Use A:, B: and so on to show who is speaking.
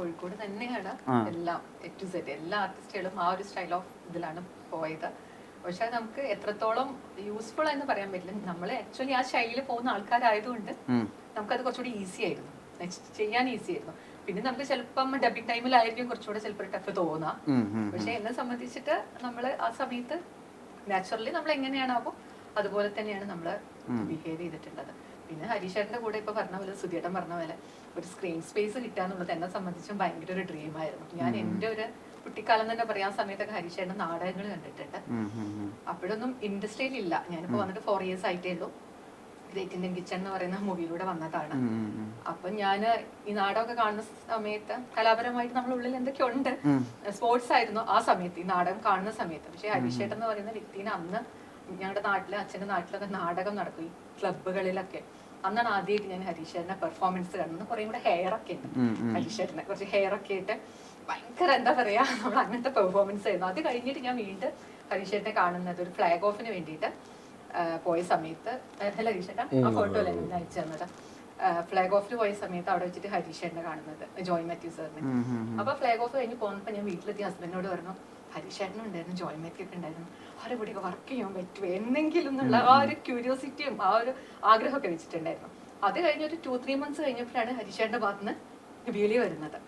A: കോഴിക്കോട് തന്നെയാണ്. എല്ലാം A to set എല്ലാ ആർട്ടിസ്റ്റുകളും ആ ഒരു സ്റ്റൈൽ ഓഫ് ഇതിലാണ് പോയത്. പക്ഷെ നമുക്ക് എത്രത്തോളം യൂസ്ഫുൾ എന്ന് പറയാൻ പറ്റില്ല. നമ്മൾ ആക്ച്വലി ആ ശൈലിയിൽ പോകുന്ന ആൾക്കാരായതുകൊണ്ട്. നമുക്കത് കുറച്ചുകൂടി ഈസി ആയിരുന്നു. നെക്സ്റ്റ് ചെയ്യാൻ ഈസി ആയിരുന്നു. പിന്നെ നമുക്ക് ചിലപ്പം ഡബിങ് ടൈമിലായിരിക്കും കുറച്ചുകൂടെ ചിലപ്പോൾ ടഫ് തോന്നാം. പക്ഷെ എന്നെ സംബന്ധിച്ചിട്ട് നമ്മൾ ആ സമയത്ത് നാച്ചുറലി നമ്മൾ എങ്ങനെയാണാവോ അതുപോലെ തന്നെയാണ് നമ്മൾ ബിഹേവ് ചെയ്തിട്ടുള്ളത്. പിന്നെ ഹരീഷേട്ടന്റെ കൂടെ ഇപ്പൊ പറഞ്ഞ പോലെ സുധിയേട്ടൻ പറഞ്ഞ പോലെ ഒരു സ്ക്രീൻ സ്പേസ് കിട്ടുക എന്നുള്ളത് എന്നെ സംബന്ധിച്ചും ഭയങ്കര ഒരു ഡ്രീം ആയിരുന്നു. ഞാൻ എന്റെ ഒരു കുട്ടിക്കാലം തന്നെ പറയാൻ സമയത്തൊക്കെ ഹരീഷേട്ടൻ നാടകങ്ങൾ കണ്ടിട്ടുണ്ട്. അപ്പോഴൊന്നും ഇൻഡസ്ട്രിയിൽ ഇല്ല ഞാനിപ്പോ വന്നിട്ട് ഫോർ ഇയേഴ്സ് ആയിട്ടേ ഉള്ളൂ. ഗ്രേറ്റ് ഇന്ത്യൻ കിച്ചൺ എന്ന് പറയുന്ന മൂവിയിലൂടെ വന്നതാണ്. അപ്പൊ ഞാൻ ഈ നാടകമൊക്കെ കാണുന്ന സമയത്ത് കലാപരമായിട്ട് നമ്മുടെ ഉള്ളിൽ എന്തൊക്കെ ഉണ്ട് സ്പോർട്സ് ആയിരുന്നു ആ സമയത്ത് ഈ നാടകം കാണുന്ന സമയത്ത്. പക്ഷെ ഹരീഷേട്ടൻ എന്ന് പറയുന്ന വ്യക്തിനെ അന്ന് ഞങ്ങളുടെ നാട്ടിൽ അച്ഛന്റെ നാട്ടിലൊക്കെ നാടകം നടക്കും ഈ ക്ലബുകളിലൊക്കെ അന്നാണ് ആദ്യമായിട്ട് ഞാൻ ഹരീശ്വരനെ പെർഫോമൻസ് കാണുന്നത്. കുറേ കൂടെ ഹെയർ ഒക്കെ ഉണ്ട്
B: ഉം.
A: കുറച്ച് ഹെയർ ഒക്കെ ആയിട്ട് ഭയങ്കര എന്താ പറയാ നമ്മൾ അങ്ങനത്തെ പെർഫോമൻസ് ആയിരുന്നു. അത് കഴിഞ്ഞിട്ട് ഞാൻ വീണ്ടും ഹരീശ്വരനെ കാണുന്നത് ഒരു ഫ്ലാഗ് ഓഫിന് വേണ്ടിയിട്ട് പോയ സമയത്ത് ഹരീശ്വരൻ ആ ഫോട്ടോ അല്ലേ അയച്ചു തന്നത്? ഫ്ലാഗ് ഓഫിൽ പോയ സമയത്ത് അവിടെ വെച്ചിട്ട് ഹരീഷ് എന്നെ കാണുന്നത് ജോയ് മാത്യു സാറിന്. അപ്പൊ ഫ്ലാഗ് ഓഫ് കഴിഞ്ഞ് പോകുന്നപ്പോ ഞാൻ വീട്ടിലെത്തി ഹസ്ബൻഡിനോട് പറഞ്ഞു ഹരീഷേട്ടനും ഉണ്ടായിരുന്നു ജോയ് മാത്യു ഒക്കെ ഉണ്ടായിരുന്നു. അവരെ കൂടി വർക്ക് ചെയ്യാൻ പറ്റുമോ എന്നെങ്കിലും എന്നുള്ള ആ ഒരു ക്യൂരിയോസിറ്റിയും ആ ഒരു ആഗ്രഹമൊക്കെ വെച്ചിട്ടുണ്ടായിരുന്നു. അത് കഴിഞ്ഞ് ഒരു ടു ത്രീ മന്ത്സ് കഴിഞ്ഞപ്പോഴാണ് ഹരീഷേട്ടന്റെ ഭാഗത്തുനിന്ന് വിളി വരുന്നത്.